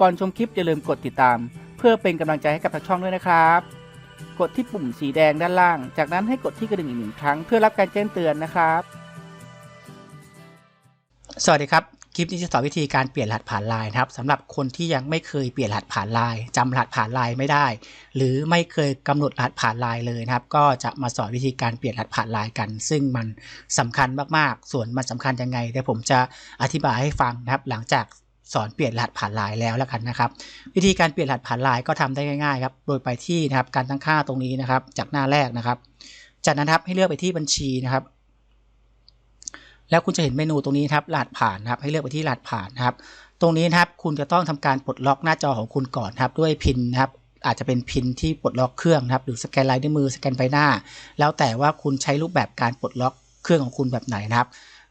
ก่อนชมคลิปอย่าลืมกดติดตาม เพื่อเป็นกำลังใจให้กับทางช่องด้วยนะครับ กดที่ปุ่มสีแดงด้านล่าง จากนั้นให้กดที่กระดิ่งอีกหนึ่งครั้งเพื่อรับการแจ้งเตือนนะครับ สวัสดีครับ คลิปนี้จะสอนวิธีการเปลี่ยนรหัสผ่านไลน์นะครับสำหรับคนที่ยังไม่เคยเปลี่ยนรหัสผ่านไลน์จำรหัสผ่านไลน์ไม่ได้ หรือไม่เคยกำหนดรหัสผ่านไลน์เลยนะครับ ก็จะมาสอนวิธีการเปลี่ยนรหัสผ่านไลน์กัน ซึ่งมันสำคัญมากๆ ส่วนมันสำคัญยังไงเดี๋ยวผมจะอธิบายให้ฟังนะครับหลังจาก สอนเปลี่ยนรหัสผ่านลน์แล้วแล้วกันนะครับ วิธีการเปลี่ยนรหัสผ่านลน์ก็ทำได้ง่ายๆครับโดยไปที่นะครับการตั้งค่าตรงนี้นะครับ จากหน้าแรกนะครับ จากนั้นครับให้เลือกไปที่บัญชีนะครับ แล้วคุณจะเห็นเมนูตรงนี้ครับรหัสผ่านนะครับ ให้เลือกไปที่รหัสผ่านนะครับ ตรงนี้นะครับคุณจะต้องทำการปลดล็อกหน้าจอของคุณก่อนนะครับ ด้วยพินนะครับอาจจะเป็นพินที่ปลดล็อกเครื่องนะครับ หรือสแกนลายนิ้วยมือสแกนใบหน้า แล้วแต่ว่าคุณใช้รูปแบบการปลดล็อกเครื่องของคุณแบบไหนนะครับ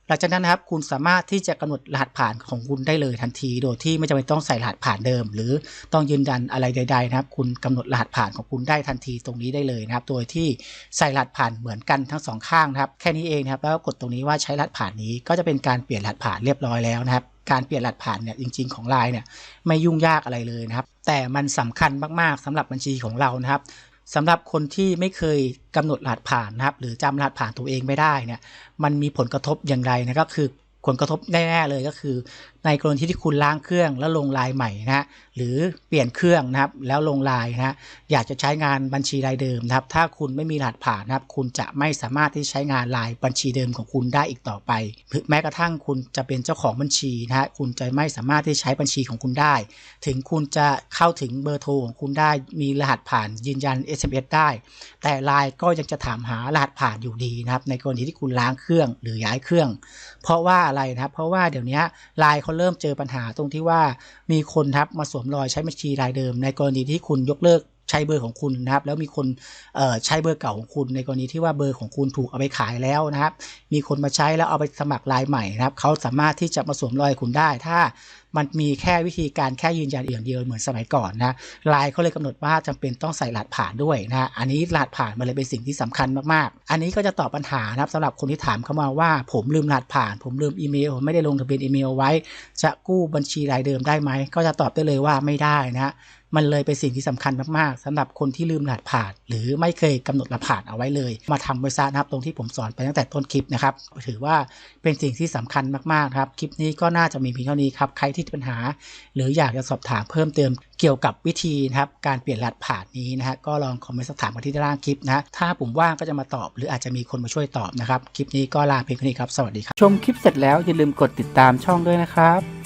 หลังจากนั้นนะครับคุณสามารถที่จะกำหนดรหัสผ่านของคุณได้เลยทันที โดยที่ไม่จำเป็นต้องใส่รหัสผ่านเดิม หรือต้องยืนยันอะไรใด ๆ นะครับ คุณกำหนดรหัสผ่านของคุณได้ทันทีตรงนี้ได้เลยนะครับ โดยที่ใส่รหัสผ่านเหมือนกันทั้งสองข้างนะครับ แค่นี้เองนะครับ แล้วกดตรงนี้ว่าใช้รหัสผ่านนี้ก็จะเป็นการเปลี่ยนรหัสผ่านเรียบร้อยแล้วนะครับการเปลี่ยนรหัสผ่านเนี่ยจริง ๆของไลน์เนี่ยไม่ยุ่งยากอะไรเลยนะครับ แต่มันสำคัญมากๆสำหรับบัญชีของเรานะครับ สำหรับคนที่ไม่เคยกำหนดรหัสผ่านนะครับ หรือจำรหัสผ่านตัวเองไม่ได้เนี่ยมันมีผลกระทบอย่างไรนะก็คือ ผลกระทบแน่ๆเลยก็คือ ในกรณีที่คุณล้างเครื่องแล้วลงลายใหม่นะฮะหรือเปลี่ยนเครื่องนะครับแล้วลงลายนะฮะอยากจะใช้งานบัญชีรายเดิมนะครับ ถ้าคุณไม่มีรหัสผ่านนะครับ คุณจะไม่สามารถที่ใช้งานลายบัญชีเดิมของคุณได้อีกต่อไปแม้กระทั่งคุณจะเป็นเจ้าของบัญชีนะฮะคุณจะไม่สามารถที่ใช้บัญชีของคุณได้ ถึงคุณจะเข้าถึงเบอร์โทรของคุณได้มีรหัสผ่านยืนยัน SMS ได้ แต่ลน์ก็ยังจะถามหารหัสผ่านอยู่ดีนะครับ ในกรณีที่คุณล้างเครื่องหรือย้ายเครื่อง เพราะว่าอะไรนะครับ เพราะว่าเดี๋ยวนี้ไลน์เขาเริ่มเจอปัญหาตรงที่ว่ามีคนครับมาสวมรอยใช้บัญชีรายเดิม ในกรณีที่คุณยกเลิกใช้เบอร์ของคุณนะครับ แล้วมีคนใช้เบอร์เก่าของคุณ ในกรณีที่ว่าเบอร์ของคุณถูกเอาไปขายแล้วนะครับ มีคนมาใช้แล้วเอาไปสมัครลายใหม่นะครับเขาสามารถที่จะมาสวมรอยคุณได้ถ้ามันมีแค่วิธีการแค่ยืนยันอย่างเดียวเหมือนสมัยก่อนนะไลน์เขาเลยกำหนดว่าจำเป็นต้องใส่รหัสผ่านด้วยนะอันนี้รหัสผ่านมันเลยเป็นสิ่งที่สำคัญมากๆ อันนี้ก็จะตอบปัญหานะครับสำหรับคนที่ถามเข้ามาว่า ผมลืมรหัสผ่าน ผมลืมอีเมลผมไม่ได้ลงทะเบียนอีเมลไว้ จะกู้บัญชีรายเดิมได้ไหมก็จะตอบได้เลยว่าไม่ได้นะมันเลยเป็นสิ่งที่สำคัญมาก ๆสำหรับคนที่ลืมรหัสผ่าน หรือไม่เคยกำหนดรหัสผ่านเอาไว้เลย มาทำไว้ซะนะครับตรงที่ผมสอนไปตั้งแต่ต้นคลิปนะครับถือว่าเป็นสิ่งที่สำคัญมากๆครับคลิปนี้ก็น่าจะมีเพียงเท่านี้ครับใครที่ปัญหา หรืออยากจะสอบถามเพิ่มเติมเกี่ยวกับวิธีนะครับการเปลี่ยนรหัสผ่านนี้นะฮะก็ลองคอมเมนต์สอบถามมาที่ด้านล่างคลิปนะฮะถ้าผมว่างก็จะมาตอบ หรืออาจจะมีคนมาช่วยตอบนะครับคลิปนี้ก็ลาเพียงเท่านี้ครับสวัสดีครับชมคลิปเสร็จแล้วอย่าลืมกดติดตามช่องด้วยนะครับ